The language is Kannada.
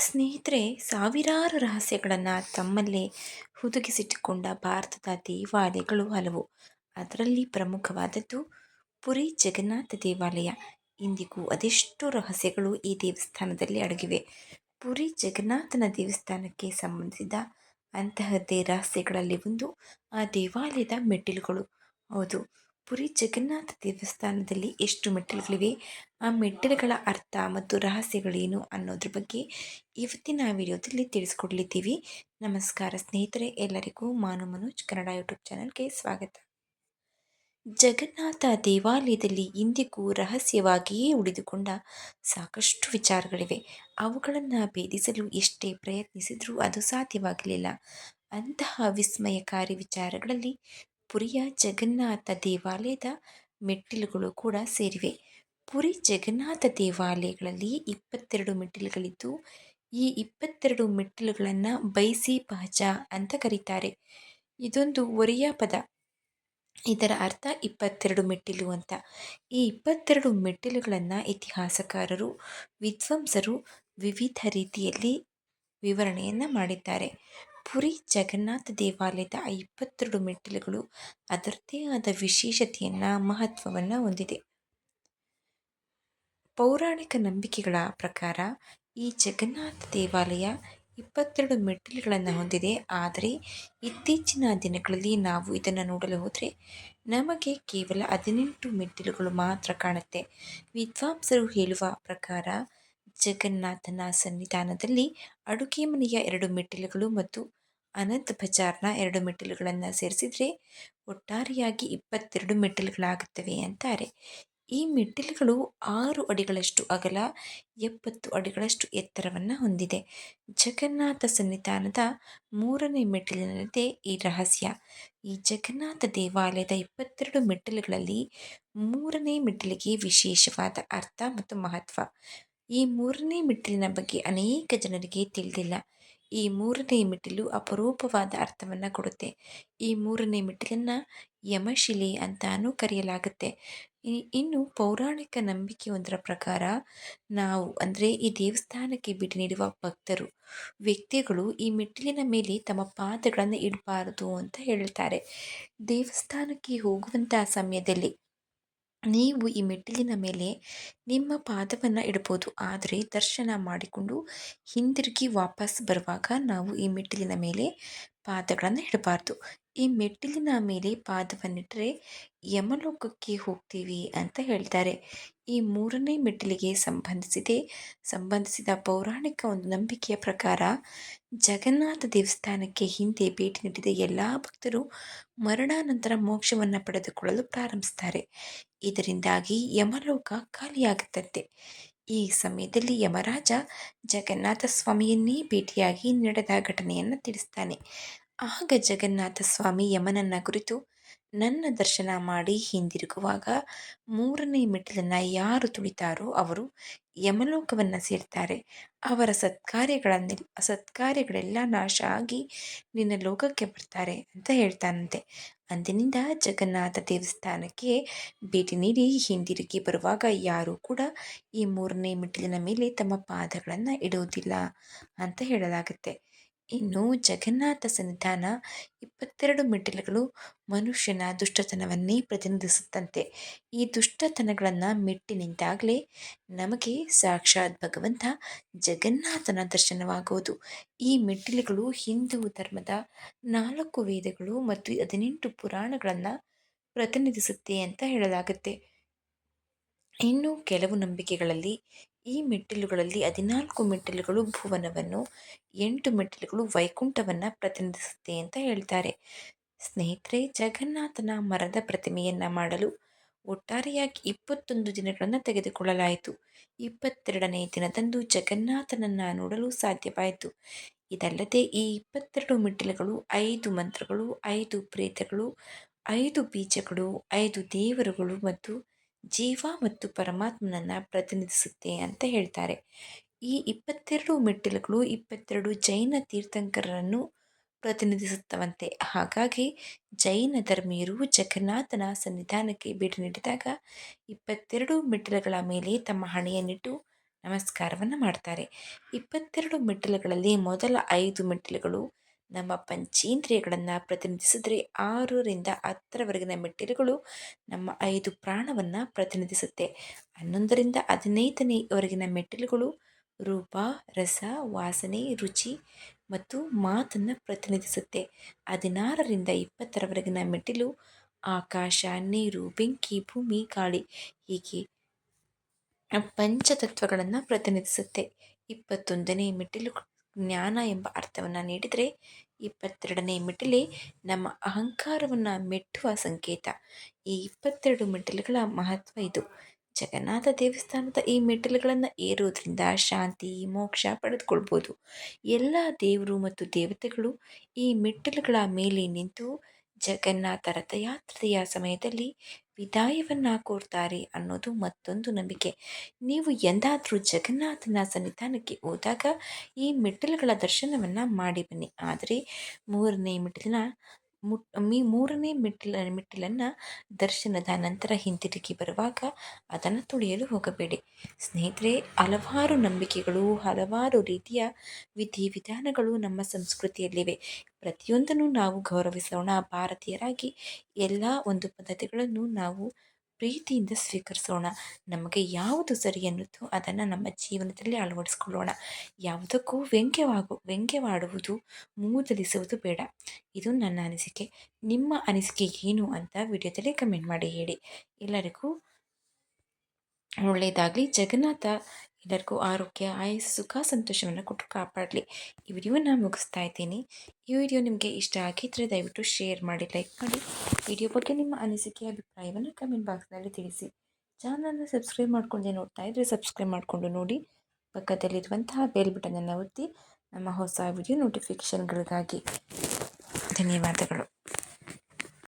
ಸ್ನೇಹಿತರೆ, ಸಾವಿರಾರು ರಹಸ್ಯಗಳನ್ನು ತಮ್ಮಲ್ಲೇ ಹುದುಗಿಸಿಟ್ಟುಕೊಂಡ ಭಾರತದ ದೇವಾಲಯಗಳು ಹಲವು. ಅದರಲ್ಲಿ ಪ್ರಮುಖವಾದದ್ದು ಪುರಿ ಜಗನ್ನಾಥ ದೇವಾಲಯ. ಇಂದಿಗೂ ಅದೆಷ್ಟೋ ರಹಸ್ಯಗಳು ಈ ದೇವಸ್ಥಾನದಲ್ಲಿ ಅಡಗಿವೆ. ಪುರಿ ಜಗನ್ನಾಥನ ದೇವಸ್ಥಾನಕ್ಕೆ ಸಂಬಂಧಿಸಿದ ಅಂತಹದ್ದೇ ರಹಸ್ಯಗಳಲ್ಲಿ ಒಂದು ಆ ದೇವಾಲಯದ ಮೆಟ್ಟಿಲುಗಳು. ಹೌದು ಪುರಿ ಜಗನ್ನಾಥ ದೇವಸ್ಥಾನದಲ್ಲಿ ಎಷ್ಟು ಮೆಟ್ಟಿಲುಗಳಿವೆ? ಆ ಮೆಟ್ಟಿಲುಗಳ ಅರ್ಥ ಮತ್ತು ರಹಸ್ಯಗಳೇನು ಅನ್ನೋದ್ರ ಬಗ್ಗೆ ಇವತ್ತಿನ ವಿಡಿಯೋದಲ್ಲಿ ತಿಳಿಸ್ಕೊಡ್ಲಿದ್ದೀವಿ. ನಮಸ್ಕಾರ ಸ್ನೇಹಿತರೆ, ಎಲ್ಲರಿಗೂ ಮಾನು ಮನೋಜ್, ಕನ್ನಡ ಯೂಟ್ಯೂಬ್ ಚಾನಲ್ಗೆ ಸ್ವಾಗತ. ಜಗನ್ನಾಥ ದೇವಾಲಯದಲ್ಲಿ ಇಂದಿಗೂ ರಹಸ್ಯವಾಗಿಯೇ ಉಳಿದುಕೊಂಡ ಸಾಕಷ್ಟು ವಿಚಾರಗಳಿವೆ. ಅವುಗಳನ್ನು ಭೇದಿಸಲು ಎಷ್ಟೇ ಪ್ರಯತ್ನಿಸಿದರೂ ಅದು ಸಾಧ್ಯವಾಗಲಿಲ್ಲ. ಅಂತಹ ವಿಸ್ಮಯಕಾರಿ ವಿಚಾರಗಳಲ್ಲಿ ಪುರಿಯ ಜಗನ್ನಾಥ ದೇವಾಲಯದ ಮೆಟ್ಟಿಲುಗಳು ಕೂಡ ಸೇರಿವೆ. ಪುರಿ ಜಗನ್ನಾಥ ದೇವಾಲಯಗಳಲ್ಲಿ ಇಪ್ಪತ್ತೆರಡು ಮೆಟ್ಟಿಲುಗಳಿದ್ದು, ಈ ಇಪ್ಪತ್ತೆರಡು ಮೆಟ್ಟಿಲುಗಳನ್ನು ಬೈಸಿ ಪಹಚ ಅಂತ ಕರೀತಾರೆ. ಇದೊಂದು ಒರಿಯ ಪದ. ಇದರ ಅರ್ಥ ಇಪ್ಪತ್ತೆರಡು ಮೆಟ್ಟಿಲು ಅಂತ. ಈ ಇಪ್ಪತ್ತೆರಡು ಮೆಟ್ಟಿಲುಗಳನ್ನು ಇತಿಹಾಸಕಾರರು, ವಿದ್ವಾಂಸರು ವಿವಿಧ ರೀತಿಯಲ್ಲಿ ವಿವರಣೆಯನ್ನು ಮಾಡಿದ್ದಾರೆ. ಪುರಿ ಜಗನ್ನಾಥ ದೇವಾಲಯದ ಇಪ್ಪತ್ತೆರಡು ಮೆಟ್ಟಿಲುಗಳು ಅದರದ್ದೇ ಆದ ವಿಶೇಷತೆಯನ್ನು, ಮಹತ್ವವನ್ನು ಹೊಂದಿದೆ. ಪೌರಾಣಿಕ ನಂಬಿಕೆಗಳ ಪ್ರಕಾರ ಈ ಜಗನ್ನಾಥ ದೇವಾಲಯ ಇಪ್ಪತ್ತೆರಡು ಮೆಟ್ಟಿಲುಗಳನ್ನು ಹೊಂದಿದೆ. ಆದರೆ ಇತ್ತೀಚಿನ ದಿನಗಳಲ್ಲಿ ನಾವು ಇದನ್ನು ನೋಡಲು ಹೋದರೆ ನಮಗೆ ಕೇವಲ ಹದಿನೆಂಟು ಮೆಟ್ಟಿಲುಗಳು ಮಾತ್ರ ಕಾಣುತ್ತೆ. ವಿದ್ವಾಂಸರು ಹೇಳುವ ಪ್ರಕಾರ ಜಗನ್ನಾಥನ ಸನ್ನಿಧಾನದಲ್ಲಿ ಅಡುಗೆ ಮನೆಯ ಎರಡು ಮೆಟ್ಟಿಲುಗಳು ಮತ್ತು ಅನಂತ್ ಬಜಾರ್ನ ಎರಡು ಮೆಟ್ಟಿಲುಗಳನ್ನು ಸೇರಿಸಿದರೆ ಒಟ್ಟಾರೆಯಾಗಿ ಇಪ್ಪತ್ತೆರಡು ಮೆಟ್ಟಿಲುಗಳಾಗುತ್ತವೆ ಅಂತಾರೆ. ಈ ಮೆಟ್ಟಿಲುಗಳು ಆರು ಅಡಿಗಳಷ್ಟು ಅಗಲ, ಎಪ್ಪತ್ತು ಅಡಿಗಳಷ್ಟು ಎತ್ತರವನ್ನು ಹೊಂದಿದೆ. ಜಗನ್ನಾಥ ಸನ್ನಿಧಾನದ ಮೂರನೇ ಮೆಟ್ಟಿಲಿನಲ್ಲಿದೆ ಈ ರಹಸ್ಯ. ಈ ಜಗನ್ನಾಥ ದೇವಾಲಯದ ಇಪ್ಪತ್ತೆರಡು ಮೆಟ್ಟಿಲುಗಳಲ್ಲಿ ಮೂರನೇ ಮೆಟ್ಟಿಲಿಗೆ ವಿಶೇಷವಾದ ಅರ್ಥ ಮತ್ತು ಮಹತ್ವ. ಈ ಮೂರನೇ ಮೆಟ್ಟಿಲಿನ ಬಗ್ಗೆ ಅನೇಕ ಜನರಿಗೆ ತಿಳಿದಿಲ್ಲ. ಈ ಮೂರನೇ ಮೆಟ್ಟಿಲು ಅಪರೂಪವಾದ ಅರ್ಥವನ್ನು ಕೊಡುತ್ತೆ. ಈ ಮೂರನೇ ಮೆಟ್ಟಿಲನ್ನು ಯಮಶಿಲೆ ಅಂತಾನೂ ಕರೆಯಲಾಗುತ್ತೆ. ಇನ್ನು ಪೌರಾಣಿಕ ನಂಬಿಕೆಯೊಂದರ ಪ್ರಕಾರ ನಾವು, ಅಂದರೆ ಈ ದೇವಸ್ಥಾನಕ್ಕೆ ಭೇಟಿ ನೀಡುವ ಭಕ್ತರು, ವ್ಯಕ್ತಿಗಳು ಈ ಮೆಟ್ಟಿಲಿನ ಮೇಲೆ ತಮ್ಮ ಪಾದಗಳನ್ನು ಇಡಬಾರದು ಅಂತ ಹೇಳ್ತಾರೆ. ದೇವಸ್ಥಾನಕ್ಕೆ ಹೋಗುವಂಥ ಸಮಯದಲ್ಲಿ ನೀವು ಈ ಮೆಟ್ಟಿಲಿನ ಮೇಲೆ ನಿಮ್ಮ ಪಾದವನ್ನು ಇಡ್ಬೋದು ಆದರೆ ದರ್ಶನ ಮಾಡಿಕೊಂಡು ಹಿಂದಿರುಗಿ ವಾಪಸ್ ಬರುವಾಗ ನಾವು ಈ ಮೆಟ್ಟಿಲಿನ ಮೇಲೆ ಪಾದಗಳನ್ನು ಇಡಬಾರ್ದು. ಈ ಮೆಟ್ಟಿಲಿನ ಮೇಲೆ ಪಾದವನ್ನಿಟ್ಟರೆ ಯಮಲೋಕಕ್ಕೆ ಹೋಗ್ತೀವಿ ಅಂತ ಹೇಳ್ತಾರೆ. ಈ ಮೂರನೇ ಮೆಟ್ಟಿಲಿಗೆ ಸಂಬಂಧಿಸಿದೆ, ಸಂಬಂಧಿಸಿದ ಪೌರಾಣಿಕ ಒಂದು ನಂಬಿಕೆಯ ಪ್ರಕಾರ ಜಗನ್ನಾಥ ದೇವಸ್ಥಾನಕ್ಕೆ ಹಿಂದೆ ಭೇಟಿ ನೀಡಿದ ಎಲ್ಲ ಭಕ್ತರು ಮರಣಾನಂತರ ಮೋಕ್ಷವನ್ನು ಪಡೆದುಕೊಳ್ಳಲು ಪ್ರಾರಂಭಿಸ್ತಾರೆ. ಇದರಿಂದಾಗಿ ಯಮಲೋಕ ಖಾಲಿಯಾಗುತ್ತಂತೆ. ಈ ಸಮಯದಲ್ಲಿ ಯಮರಾಜ ಜಗನ್ನಾಥ ಸ್ವಾಮಿಯನ್ನೇ ಭೇಟಿಯಾಗಿ ನಡೆದ ಘಟನೆಯನ್ನು ತಿಳಿಸ್ತಾನೆ. ಆಗ ಜಗನ್ನಾಥ ಸ್ವಾಮಿ ಯಮನನ್ನ ಕುರಿತು ನನ್ನ ದರ್ಶನ ಮಾಡಿ ಹಿಂದಿರುಗುವಾಗ ಮೂರನೇ ಮೆಟ್ಟಿಲನ್ನು ಯಾರು ತುಳಿತಾರೋ ಅವರು ಯಮಲೋಕವನ್ನು ಸೇರ್ತಾರೆ. ಅವರ ಸತ್ಕಾರ್ಯಗಳನ್ನೆಲ್ಲ ಸತ್ಕಾರ್ಯಗಳೆಲ್ಲ ನಾಶ ಆಗಿ ನಿನ್ನ ಲೋಕಕ್ಕೆ ಬರ್ತಾರೆ ಅಂತ ಹೇಳ್ತಾನಂತೆ. ಅಂದಿನಿಂದ ಜಗನ್ನಾಥ ದೇವಸ್ಥಾನಕ್ಕೆ ಭೇಟಿ ನೀಡಿ ಹಿಂದಿರುಗಿ ಬರುವಾಗ ಯಾರೂ ಕೂಡ ಈ ಮೂರನೇ ಮೆಟ್ಟಿಲಿನ ಮೇಲೆ ತಮ್ಮ ಪಾದಗಳನ್ನು ಇಡುವುದಿಲ್ಲ ಅಂತ ಹೇಳಲಾಗುತ್ತೆ. ಇನ್ನು ಜಗನ್ನಾಥ ಸನ್ನಿಧಾನ ಇಪ್ಪತ್ತೆರಡು ಮೆಟ್ಟಿಲುಗಳು ಮನುಷ್ಯನ ದುಷ್ಟತನವನ್ನೇ ಪ್ರತಿನಿಧಿಸುತ್ತಂತೆ. ಈ ದುಷ್ಟತನಗಳನ್ನು ಮೆಟ್ಟಿ ನಿಂತಾಗಲೇ ನಮಗೆ ಸಾಕ್ಷಾತ್ ಭಗವಂತ ಜಗನ್ನಾಥನ ದರ್ಶನವಾಗುವುದು ಈ ಮೆಟ್ಟಿಲುಗಳು ಹಿಂದೂ ಧರ್ಮದ ನಾಲ್ಕು ವೇದಗಳು ಮತ್ತು ಹದಿನೆಂಟು ಪುರಾಣಗಳನ್ನು ಪ್ರತಿನಿಧಿಸುತ್ತೆ ಅಂತ ಹೇಳಲಾಗುತ್ತೆ. ಇನ್ನು ಕೆಲವು ನಂಬಿಕೆಗಳಲ್ಲಿ ಈ ಮೆಟ್ಟಿಲುಗಳಲ್ಲಿ ಹದಿನಾಲ್ಕು ಮೆಟ್ಟಿಲುಗಳು ಭುವನವನ್ನು, ಎಂಟು ಮೆಟ್ಟಿಲುಗಳು ವೈಕುಂಠವನ್ನು ಪ್ರತಿನಿಧಿಸುತ್ತೆ ಅಂತ ಹೇಳ್ತಾರೆ. ಸ್ನೇಹಿತರೆ, ಜಗನ್ನಾಥನ ಮರದ ಪ್ರತಿಮೆಯನ್ನು ಮಾಡಲು ಒಟ್ಟಾರೆಯಾಗಿ ಇಪ್ಪತ್ತೊಂದು ದಿನಗಳನ್ನು ತೆಗೆದುಕೊಳ್ಳಲಾಯಿತು. ಇಪ್ಪತ್ತೆರಡನೇ ದಿನದಂದು ಜಗನ್ನಾಥನನ್ನು ನೋಡಲು ಸಾಧ್ಯವಾಯಿತು. ಇದಲ್ಲದೆ ಈ ಇಪ್ಪತ್ತೆರಡು ಮೆಟ್ಟಿಲುಗಳು ಐದು ಮಂತ್ರಗಳು, ಐದು ಪ್ರೇತಗಳು, ಐದು ಬೀಜಗಳು, ಐದು ದೇವರುಗಳು ಮತ್ತು ಜೀವ ಮತ್ತು ಪರಮಾತ್ಮನನ್ನು ಪ್ರತಿನಿಧಿಸುತ್ತೆ ಅಂತ ಹೇಳ್ತಾರೆ. ಈ ಇಪ್ಪತ್ತೆರಡು ಮೆಟ್ಟಿಲುಗಳು ಇಪ್ಪತ್ತೆರಡು ಜೈನ ತೀರ್ಥಂಕರರನ್ನು ಪ್ರತಿನಿಧಿಸುತ್ತವಂತೆ. ಹಾಗಾಗಿ ಜೈನ ಧರ್ಮೀಯರು ಜಗನ್ನಾಥನ ಸನ್ನಿಧಾನಕ್ಕೆ ಭೇಟಿ ನೀಡಿದಾಗ ಇಪ್ಪತ್ತೆರಡು ಮೆಟ್ಟಿಲುಗಳ ಮೇಲೆ ತಮ್ಮ ಹಣೆಯನ್ನಿಟ್ಟು ನಮಸ್ಕಾರವನ್ನು ಮಾಡ್ತಾರೆ. ಇಪ್ಪತ್ತೆರಡು ಮೆಟ್ಟಿಲುಗಳಲ್ಲಿ ಮೊದಲ ಐದು ಮೆಟ್ಟಿಲುಗಳು ನಮ್ಮ ಪಂಚೇಂದ್ರಿಯಗಳನ್ನು ಪ್ರತಿನಿಧಿಸಿದ್ರೆ ಆರರಿಂದ ಹತ್ತರವರೆಗಿನ ಮೆಟ್ಟಿಲುಗಳು ನಮ್ಮ ಐದು ಪ್ರಾಣವನ್ನು ಪ್ರತಿನಿಧಿಸುತ್ತೆ. ಹನ್ನೊಂದರಿಂದ ಹದಿನೈದನೇವರೆಗಿನ ಮೆಟ್ಟಿಲುಗಳು ರೂಪ, ರಸ, ವಾಸನೆ, ರುಚಿ ಮತ್ತು ಮಾತನ್ನು ಪ್ರತಿನಿಧಿಸುತ್ತೆ. ಹದಿನಾರರಿಂದ ಇಪ್ಪತ್ತರವರೆಗಿನ ಮೆಟ್ಟಿಲು ಆಕಾಶ, ನೀರು, ಬೆಂಕಿ, ಭೂಮಿ, ಗಾಳಿ ಹೀಗೆ ಪಂಚತತ್ವಗಳನ್ನು ಪ್ರತಿನಿಧಿಸುತ್ತೆ. ಇಪ್ಪತ್ತೊಂದನೇ ಮೆಟ್ಟಿಲು ಜ್ಞಾನ ಎಂಬ ಅರ್ಥವನ್ನು ನೀಡಿದರೆ ಇಪ್ಪತ್ತೆರಡನೇ ಮೆಟ್ಟಿಲೆ ನಮ್ಮ ಅಹಂಕಾರವನ್ನು ಮೆಟ್ಟುವ ಸಂಕೇತ. ಈ ಇಪ್ಪತ್ತೆರಡು ಮೆಟ್ಟಿಲುಗಳ ಮಹತ್ವ ಇದು. ಜಗನ್ನಾಥ ದೇವಸ್ಥಾನದ ಈ ಮೆಟ್ಟಿಲುಗಳನ್ನು ಏರೋದ್ರಿಂದ ಶಾಂತಿ, ಮೋಕ್ಷ ಪಡೆದುಕೊಳ್ಬೋದು. ಎಲ್ಲ ದೇವರು ಮತ್ತು ದೇವತೆಗಳು ಈ ಮೆಟ್ಟಿಲುಗಳ ಮೇಲೆ ನಿಂತು ಜಗನ್ನಾಥ ರಥಯಾತ್ರೆಯ ಸಮಯದಲ್ಲಿ ವಿದಾಯವನ್ನು ಕೋರ್ತಾರೆ ಅನ್ನೋದು ಮತ್ತೊಂದು ನಂಬಿಕೆ. ನೀವು ಎಂದಾದರೂ ಜಗನ್ನಾಥನ ಸನ್ನಿಧಾನಕ್ಕೆ ಹೋದಾಗ ಈ ಮೆಟ್ಟಿಲುಗಳ ದರ್ಶನವನ್ನು ಮಾಡಿ ಬನ್ನಿ. ಆದರೆ ಮೂರನೇ ಮೆಟ್ಟಿಲಿನ ಮುಟ್, ಮೀ ಮೂರನೇ ಮೆಟ್ಟಿಲ, ಮೆಟ್ಟಿಲನ್ನು ದರ್ಶನದ ನಂತರ ಹಿಂತಿರುಗಿ ಬರುವಾಗ ಅದನ್ನು ತುಳಿಯಲು ಹೋಗಬೇಡಿ. ಸ್ನೇಹಿತರೆ, ಹಲವಾರು ನಂಬಿಕೆಗಳು, ಹಲವಾರು ರೀತಿಯ ವಿಧಿವಿಧಾನಗಳು ನಮ್ಮ ಸಂಸ್ಕೃತಿಯಲ್ಲಿವೆ. ಪ್ರತಿಯೊಂದನ್ನು ನಾವು ಗೌರವಿಸೋಣ. ಭಾರತೀಯರಾಗಿ ಎಲ್ಲ ಒಂದು ಪದ್ಧತಿಗಳನ್ನು ನಾವು ಪ್ರೀತಿಯಿಂದ ಸ್ವೀಕರಿಸೋಣ. ನಮಗೆ ಯಾವುದು ಸರಿ ಅನ್ನುತ್ತೋ ಅದನ್ನು ನಮ್ಮ ಜೀವನದಲ್ಲಿ ಅಳವಡಿಸ್ಕೊಳ್ಳೋಣ. ಯಾವುದಕ್ಕೂ ವ್ಯಂಗ್ಯವಾಗು, ವ್ಯಂಗ್ಯವಾಡುವುದು ಮೂದಲಿಸುವುದು ಬೇಡ. ಇದು ನನ್ನ ಅನಿಸಿಕೆ. ನಿಮ್ಮ ಅನಿಸಿಕೆ ಏನು ಅಂತ ವಿಡಿಯೋದಲ್ಲಿ ಕಮೆಂಟ್ ಮಾಡಿ ಹೇಳಿ. ಎಲ್ಲರಿಗೂ ಒಳ್ಳೆಯದಾಗಲಿ. ಜಗನ್ನಾಥ ಎಲ್ಲರಿಗೂ ಆರೋಗ್ಯ, ಆಯಸ್ಸು, ಸುಖ, ಸಂತೋಷವನ್ನು ಕೊಟ್ಟು ಕಾಪಾಡಲಿ. ಈ ವಿಡಿಯೋನ ಮುಗಿಸ್ತಾ ಇದ್ದೀನಿ. ಈ ವಿಡಿಯೋ ನಿಮಗೆ ಇಷ್ಟ ಆಗಿದ್ದರೆ ದಯವಿಟ್ಟು ಶೇರ್ ಮಾಡಿ, ಲೈಕ್ ಮಾಡಿ. ವಿಡಿಯೋ ಬಗ್ಗೆ ನಿಮ್ಮ ಅನಿಸಿಕೆ, ಅಭಿಪ್ರಾಯವನ್ನು ಕಮೆಂಟ್ ಬಾಕ್ಸ್ನಲ್ಲಿ ತಿಳಿಸಿ. ಚಾನಲ್ನ ಸಬ್ಸ್ಕ್ರೈಬ್ ಮಾಡ್ಕೊಂಡೆ ನೋಡ್ತಾ ಇದ್ದರೆ ಸಬ್ಸ್ಕ್ರೈಬ್ ಮಾಡಿಕೊಂಡು ನೋಡಿ. ಪಕ್ಕದಲ್ಲಿರುವಂತಹ ಬೆಲ್ ಬಟನನ್ನು ಒತ್ತಿ. ನಮ್ಮ ಹೊಸ ವಿಡಿಯೋ ನೋಟಿಫಿಕೇಷನ್ಗಳಿಗಾಗಿ ಧನ್ಯವಾದಗಳು.